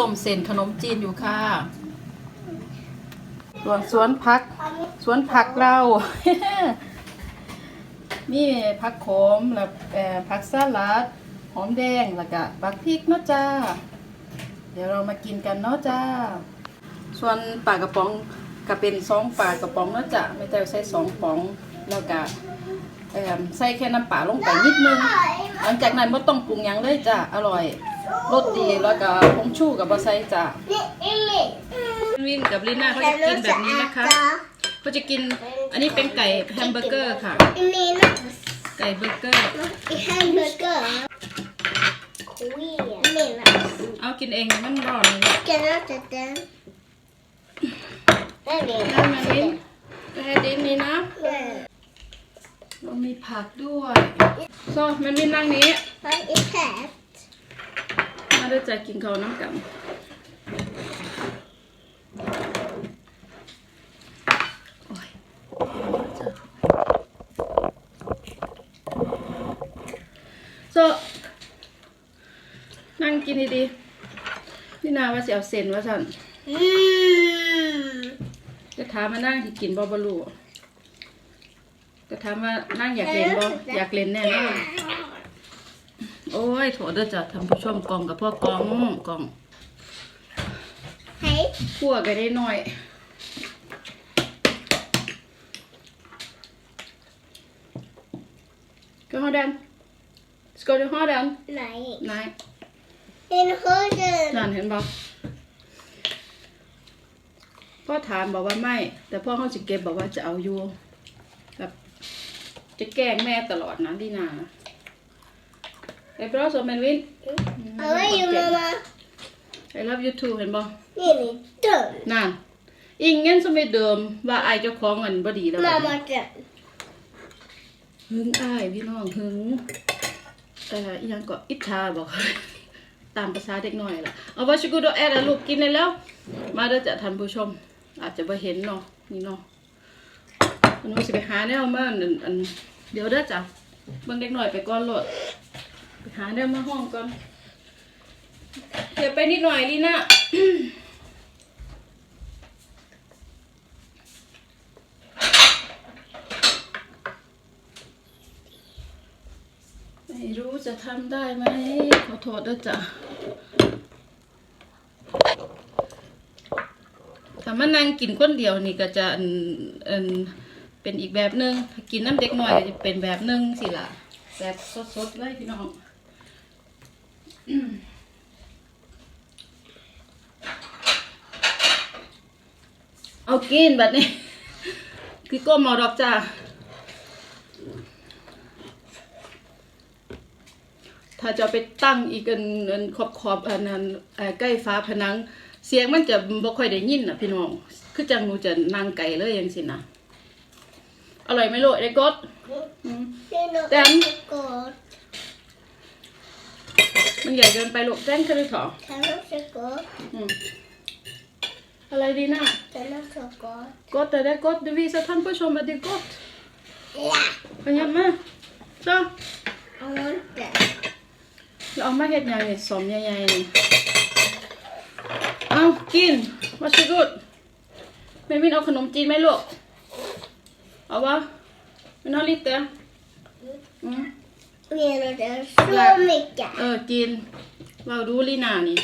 ต้มเส้นขนมจีนอยู่ค่ะ ส่วนสวนผัก สวนผักเรานี่ผักโขมแล้วผักสลัดหอมแดงแล้วก็ผักพริกเนาะจ้า เดี๋ยวเรามากินกันเนาะจ้า ส่วนปลากระป๋องก็เป็นสองปลากระป๋องเนาะจ้ะไม่แต่ใส่สองป๋องแล้วก็ใส่แค่น้ำปลาลงไปนิดนึง หลังจากนั้นไม่ต้องปรุงยังเลยจ้ะอร่อย รสดีแล้วก็ผงชูกับบะไซจ้ะวินกับลิน่าเขาจะกินแบบนี้นะคะเขาจะกินอันนี้เป็นไก่แฮมเบอร์เกอร์ค่ะนี่นะไก่เบอร์เกอร์แฮมเบอร์เกอร์คุยนี่นะเอากินเองมันร้อนเลยแกน่าจะเต้นได้เลยได้มาลินแค่ดินนี่นะเรามีผักด้วยโซ่มันวินนั่งนี้ไปอีกแค่มาด้จะกินข้าวน้ำกันโอ้ยโซ่นั่งกินดีๆนี่นาว่าสิเอาเส้นว่าสันจะถามมานั่งที่กินบ่บลูจะถามว่านั่งอยากเล่นบ่อยากเล่นแน่นอน โอ้ยโถเด้อจ้ะท่านผู้ชมกล่องกับพ่อกล่องกล่องเฮ้ยขั่วก็ได้หน่อยก็ฮอดันสกอตฮอดันไหนนายเห็นเขาเดินนั่นเห็นบ่พ่อถามบอกว่าไม่ แต่พ่อเขาจะเก็บบอกว่าจะเอาอยู่แบบจะแกล้งแม่ตลอดนะดีนา ไอ้บรอสแมนวินเอาไว้อยู่มามาไอ้ love you too เห็นบ่นี่นี่เดินนั่นอิงเงินสมัยเดิมว่าไอ้เจ้าของเงินบ่ดีแล้วมามาเดินหึงอ้ายพี่น้องหึงเอ่ออีหยังก็อิจฉาบอก ตามภาษาเด็กน้อยล่ะ เอาว่าชิกูโดแอดอะลูกกินเลยแล้ว มาเด้อจ้ะท่านผู้ชม อาจจะบ่เห็นเนาะนี่เนาะมันว่าสิไปหาแนวมาอันอันเดี๋ยวเด้อจ้ะเบิ่งเด็กน้อยไปก่อนโลดไป หาแนวมาห้องก่อนเดี๋ยวไปนิดหน่อยลีน่าไม่รู้จะทำได้ไหมขอโทษด้วยจ้ะถ้ามานั่งกินคนเดียวนี่ก็จะเป็นอีกแบบนึงถ้ากินน้ำเด็กหน่อยก็จะเป็นแบบนึงสิละแบบสดๆเลยพี่น้องอืมเอา กินแบบนี้ คือก้มเอาดอกจ้าถ้าจะเอาไปตั้งอีกอันอันขอบขอบๆอันนั้นเอ่อใกล้ฟ้าผนัง เสียงมันจะบ่ค่อยได้ยินน่ะพี่น้อง คือจังหนูจะนั่งไกลเลยยังสินะอร่อยไหมลูกไอ้กดอืมนี่นะแตนกดมันใหญ่เกินไปลูกแจ้งขึ้นเลยเถอะฉันรู้สึกกดอืม อะไรดีนะฉันรู้สึกกดกดแต่ได้กดดูวีสท่านผู้ชมมาดีกดล่ะพยายามมาจ้าเอาไว้แต่เราเอามาเห็ดใหญ่สมใหญ่ๆนี่เอากินมาชิกุดแม่วินเอาขนมจีนไหมลูกเอาวะไม่นอนลิตเตออืมนี่นะเดี๋ยวสู้ไม่จ่าเออกินเราดูลีนานี่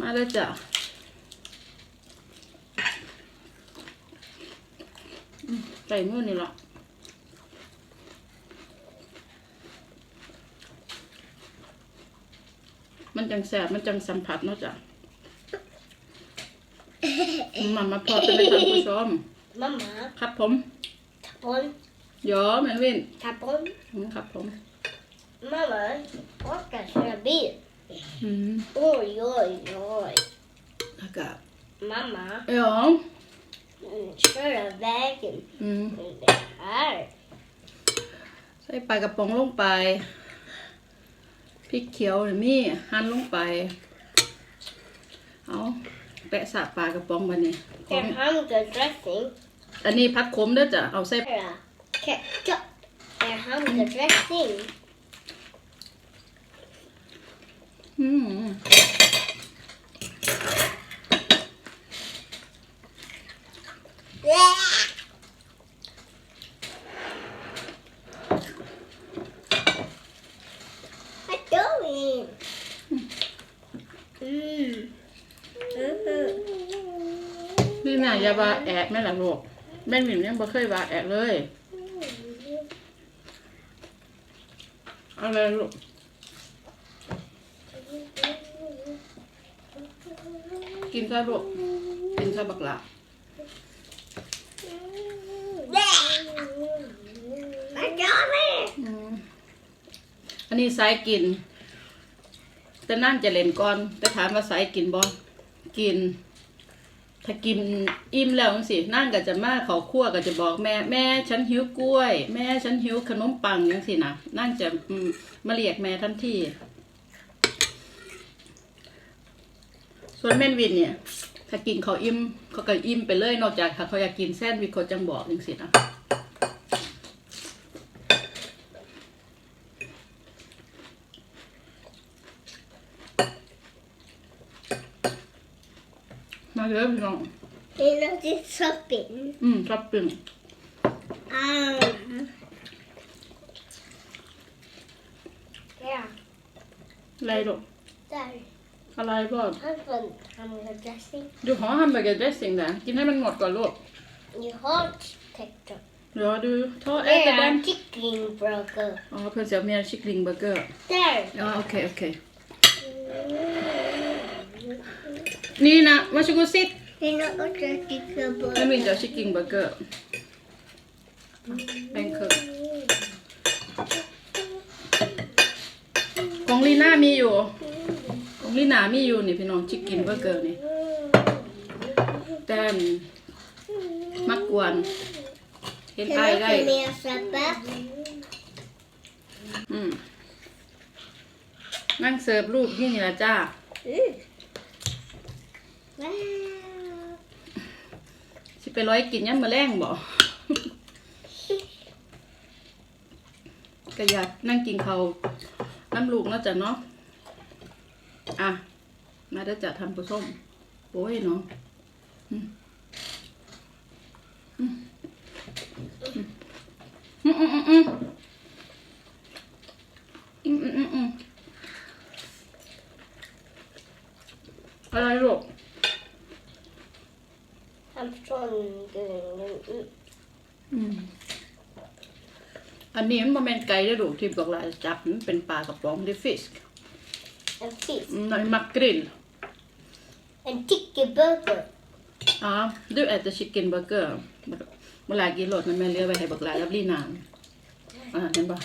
มาแล้วจ้ะอืมใส่มือนี่หรอมันจังแสบมันจังสัมผัสเนาะจ้ะมามาพอจะไปทำผู้ชมมามาครับผมทับปนยอแมนวินทับปนอืมครับผมมามาวัดกันสระบีอืมโอ้ย โอ้ยโอ้ยแล้วก็มามาเอ๋อ köra vägen อืม det här. ใส่ปลากระป๋องลงไป พริกเขียวนี่มีหั่นลงไป เอาแปะสาปลากระป๋องมานี่ของ Kan hamburgardressing อันนี้พักขมเด้อจ้ะ เอาใส่ köra ketchup? Är hamburgardressing? อืมนี่น่ะอย่าว่าแอกแม่ล่ะลูกแม่หมิมยังบ่เคยว่าแอกเลย เอาเลยลูก กินซะลูกกินซะบักละ What doing? อืมอันนี้สายกิน แต่นั่งจะเล่นก่อน แต่ถามว่าสายกินบ่กิน ถ้ากินอิ่มแล้วจังสินั่งก็จะมาเขาครั่วก็จะบอกแม่ แม่ฉันหิวกล้วย แม่ฉันหิวขนมปังจังสินะนั่งจะอืมมาเรียกแม่ทันที ส่วนแม่นวินเนี่ย ถ้ากินเขาอิ่มเขาก็อิ่มไปเลยนอกจากถ้าเขาอยากกินแซนด์วิชเขาจังบอกจังสินะมาเลยพี่น้อง You know this shopping. อืมชอบปิ้ง Um. Yeah. อะไรลูก Där. อะไรบ้าง Han får hamna dressing. ดูหอฮัมเบอร์เกอร์เดรสซิ่งนะกินให้มันหมดก่อนลูก You har TikTok. เดี๋ยวดูโทษเอ๊ะ Det แต่แด är น en chicken burger. อ๋อเพื่อนเสียวเมียชิคลิงเบอร์เกอร์ Där. อ๋อโอเคโอเค นี่นะมาชูกุซิต You know what a chicken ไม่ burger. มีเดี๋ยวชิคลิงเบอร์เกอร์แบงค์คือของลีน่ามีอยู่ของ ลีน่ามีอยู่นี่พี่น้องชิคกินเบอร์เกอร์นี่แต่มักกวนเห็น Kan ไอ du ได้ få mer soppa? อืมนั่งเสิร์ฟรูปนี่นี่ละจ้า Mm. Wow. สิไปร้อยกินยันมาแรงบ่ ก็อยากนั่งกินเขาวน้ำลูกเนาะจ้ะเนาะ อะมาได้จะทำปูส้มโป้ยเนาะอืมอืมอืมอืมอืมอืมอืมอะไรลูกทำ trying to do อืมอันนี้มันเป็นไก่ได้ดูที่บอกลาจับเป็นปลากระป๋องดิฟิส En fisk. หน่อยมักกริล En chicken burger. อ๋อดูแอตชิคเก้นเบอร์เกอร์เวลากินรสมันแม่เลือกไปให้บักหลายรับลีนานอ่าเห็นปะ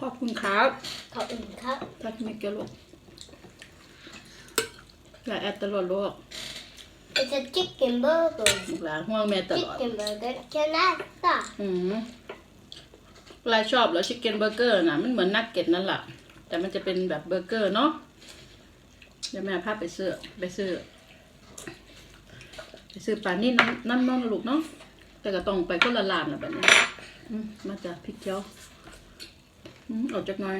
ขอบคุณครับ Ta in katt. ทักมิกเกลูกอย่าแอดตลอดลูก It's a chicken burger. บักหลายห่วงแม่ตลอด Chicken burger kan äta. อืมเวลาชอบแล้วชิคเก้นเบอร์เกอร์นะมันเหมือนนักเก็ตนั่นแหละ แต่มันจะเป็นแบบเบอร์เกอร์เนาะเดี๋ยวแม่พาไปซื้อไปซื้อ ไปซื้อปลานี่น้ำน้ำน้องลูกเนาะแต่ก็ต้องไปคนละลานนะแบบนี้มาจากพริกเจียวออกจากหน่อย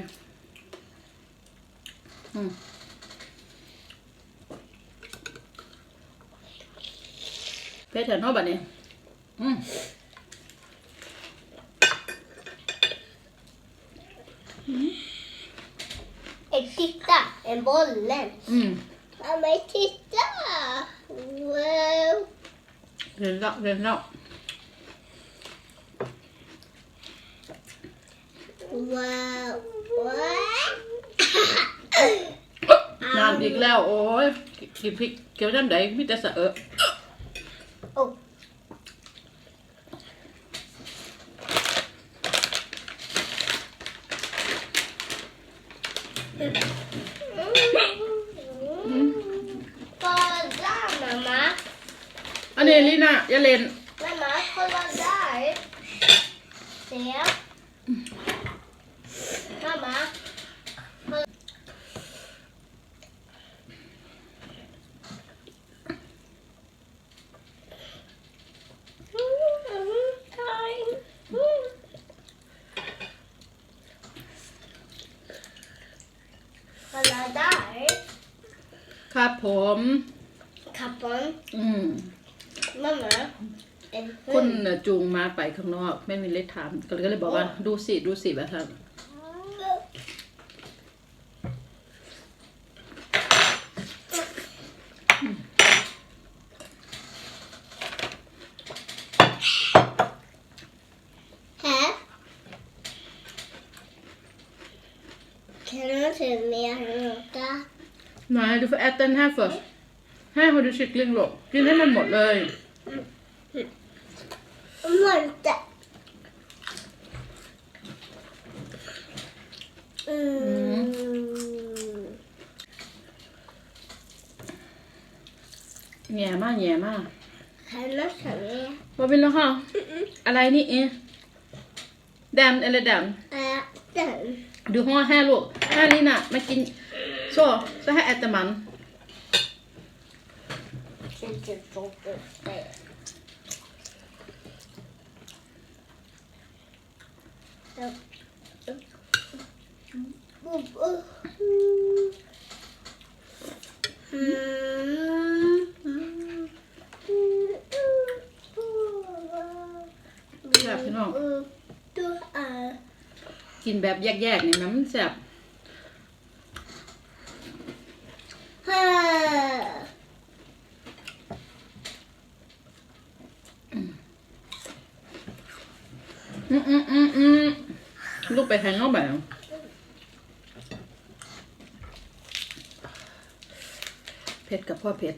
อืมเพชรเถอะเนาะบัดนี้ อืม En titta, en bollen. อืม Mamma, titta! Wow! เรียนแล้วเรียนแล้ว Wow! Wow! น้ำอีกแล้ว โอ้ยกินพริกเกี่ยวน้ำใดมีแต่สะเอะ ล่น Wenn man Cola sagt, der Mama. คาราได้ครับผม ขับบอล อืม Mamma. En คุณ hund. น่ะจูงมาไปข้างนอกแม่วินเลยถามก็เลยก็เลยบอกว่าดูสิดูสิแบบท่าน Här. Kan du se mer noga? ไหนดู för äta den här först ให้เขาดูชิคลิงหลกกินให้มันหมดเลย Malte. Mm. แง่มากแง่มาก Hanna sa med. vad vill du ha อะไรนี่เองแดม eller แดม Äten. Du har här låg. Här Lina, man kan... Så, så här äter man. Inte socker. Säb พี่น้อง Du är กิ นแบบแยกๆนี่นะมันแซ่บ här. อืมอืมอืมอืม ลูกไปแทงเอาแบบเผ็ดกับพ่อเผ็ด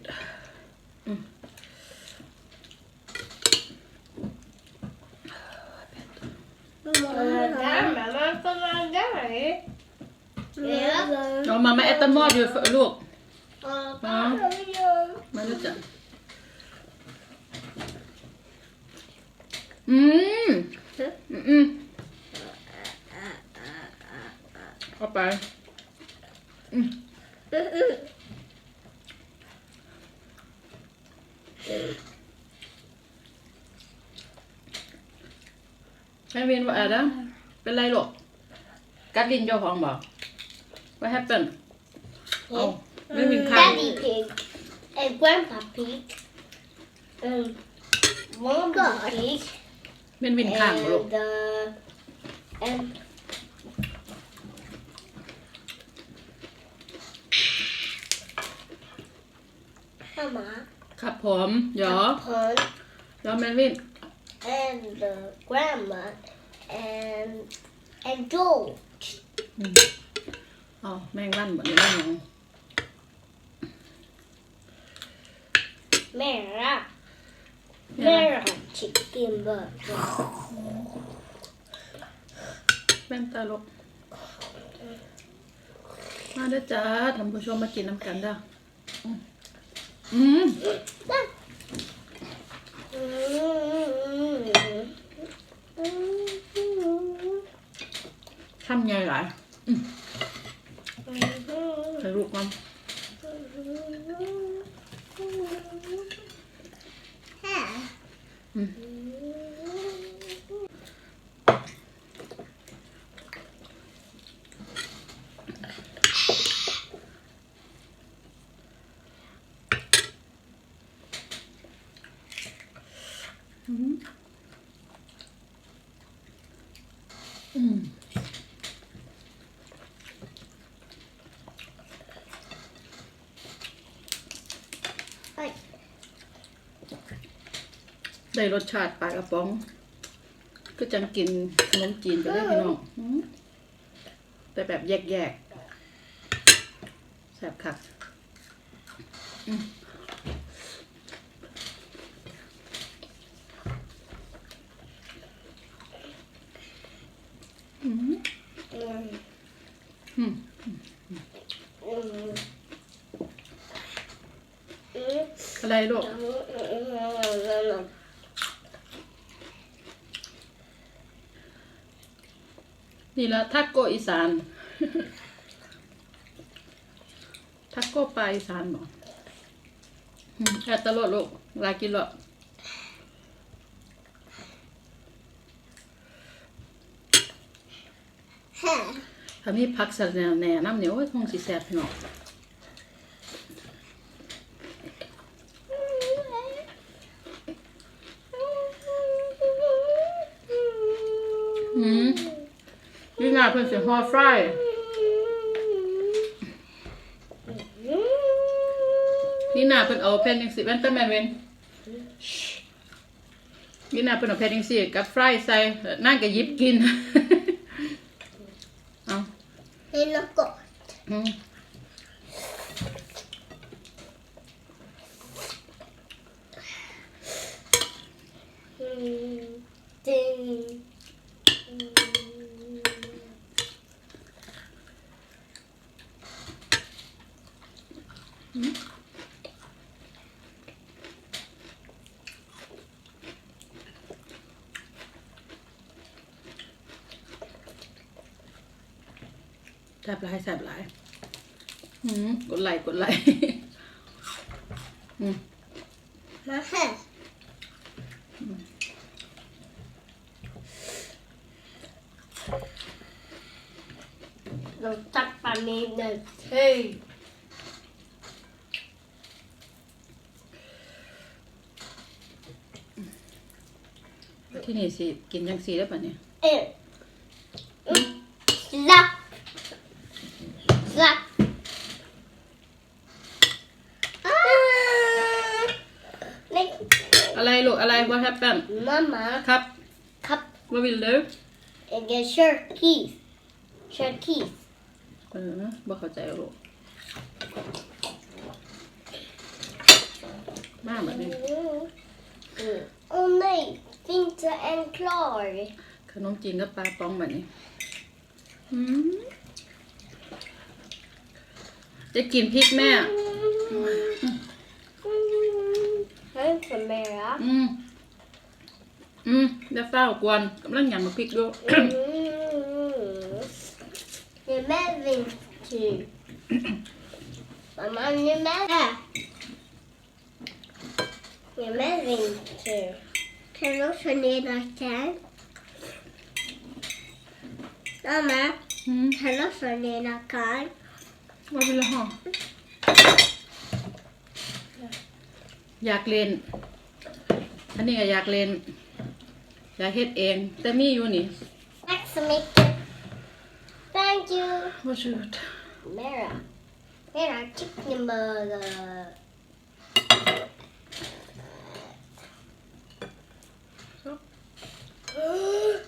Där, mamma kommer där. Ja. เอามามาแอตตามอดอยู่ลูก Ja. มาลูกจ้ะอืมอืมอืม เอาไปแม่วินว่าอะไรนะเป็นไรหรอกกัดลิ้นเจ้าของบอก What happened เอาแม่วินข้าง Daddy pig. And grandpa pig. And mommy pig. แม่วินข้างบ่ลูก And uh, and Mamma. ครับผมเดี๋ยว Pun เดี๋ยวแม่วิน and the grandma and and Joe. เอาแมงวันบ่ได้แม่ง Mera. Mera chicken burger. แม่งตาลูกมาเด้อจ้าท่านผู้ชมมากินน้ำกันเด้ออืม อืมทำไงหลายให้ลูกมันอืม Oj. ได้รสชาติปลากระป๋อง ก็จังกินขนมจีนไปได้พี่น้องอืมแต่แบบแยกๆแซ่บคักอืมอืม Mm. อืม Mm. อะไรลูก Mm. นี่ละทักโกอีสาน ทักโกปลาอีสานบอกอืมแอดตลอดลูกลากินหรอก Här. ถ้ามีผักสะแหน่แหน่น้ำเหนียวโอ้ยคงสิแซ่บพี่น้องอืมนี่น่า เพิ่นสิห่อฟรายนี่น่าเพิ่นเอาแผ่นจังสิแว่นตาแม่นเว้นนี่น่าเพิ่นเอาแผ่นจังสิกับฟรายใส่แล้วนั่นก็หยิบกินเอา Det är något gott. อืม Mm. Ding. Mm. แซ่บหลายแซ่บหลายอืมกดไลค์กดไลค์ อืม Nähä. De tappar mina töj. ที่นี่สิ กินจังสีได้ปะเนี่ย En. Mm. Slapp. Slapp. Ah. Nej. อะไรลูกอะไร what happened Mamma. ครับ Kapp. what will do Jag är körkis. Körkis. เออบ่เข้าใจลูกมาแบบนี้ Mm. Åh nej, finns det en klar? ขนมจีนกับปลาปองแบบนี้อืมจะกินพริกแม่ Har du inte mera? อืม อืมเดี๋ยวเฝ้ากวนกำลังยำมาพริกด้วย Mm. Det är Melvins tur. Mamma, nu är Melvin. Det är Melvins tur. Kan du också ner där? Mamma, อืม kan du också ner där? ว่าเป็นละห้องอยากเล่น อันนี้ก็อยากเล่น อยากเฮ็ดเอง แต่มีอยู่นี่ Tack så mycket. Thank you. Varsågod. Mera. Mera chicken burger. Så. Mm.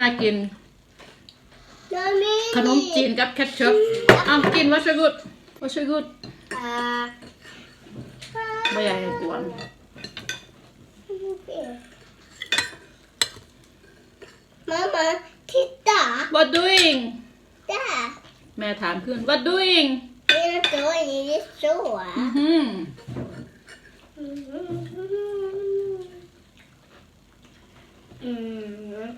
น่ากิน Mommy. ขนมจีนกับแคทเชิพเ อากินวัชกุดวัชกุด Ah. ไม่อยากให้กวน Mamma, titta! What doing Där! แม่ถามขึ้น What doing Det är så, det är så. อือหือ Mm.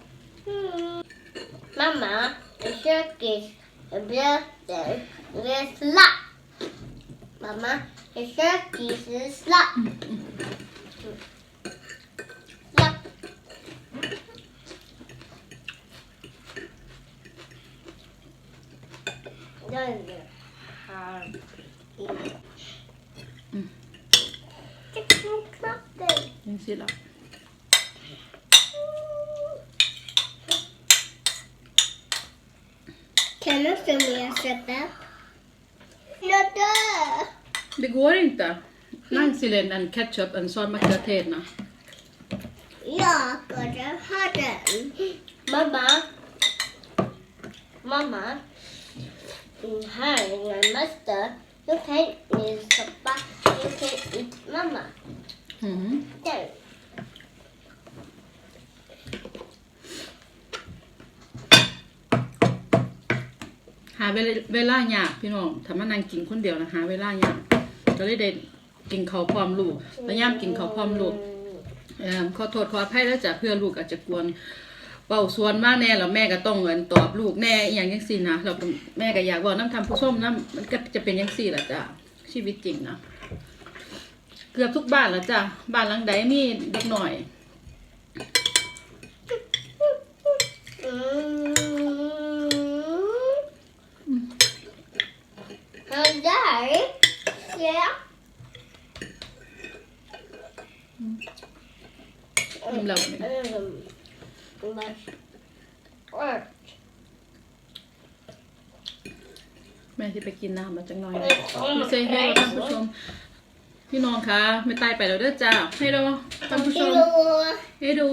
Mamma, en kökis, en blöter, det är slapp. Mamma, en kökis, det är slapp. Slapp. Den här inne. Mm. Tryck på knappen. ยังสิละ Kan du få mer köpa? Jag dör! Det går inte นั่งสิเลนอันแคทเชิพอันซอสมะเขือเทศนะ Jag borde ha den. Mamma. Mamma. Den här är den mesta. Nu kan ni stoppa. Nu kan inte mamma. อือหือ Den. หา เวลาเวลายากพี่น้องถ้ามานั่งกินคนเดียวนะหาเวลายากก็เลยได้กินเขาวพร้อมลูกพยายามกินเขาวพร้อมลูกเอ่อขอโทษขออภัยแล้วจ้ะเพื่อลูกอาจจะกวนเป่าส่วนมากแน่แล้วแม่ก็ต้องเงินตอบลูกแน่อหย่างยังสี่นะเราก็แม่ก็อยากบอกน้ำทำผู้ส้มน้ำมันก็จะเป็นยังสี่แหละจ้ะชีวิตจริงนะเกือบทุกบ้านแล้วจ้ะบ้านหลังใดมีเด็กหน่อย Mm. And där, ja. อิ่มแล้ววันนี้ Mm. Men- แม่ที่ไปกินน้ำมาจังหน่อยไม่ใช่ให้เราท่านผู้ชม พี่น้องคะไม่ตายไปแล้วเด้อจ้าให้เราท่านผู้ชม Hej då! ให้ดู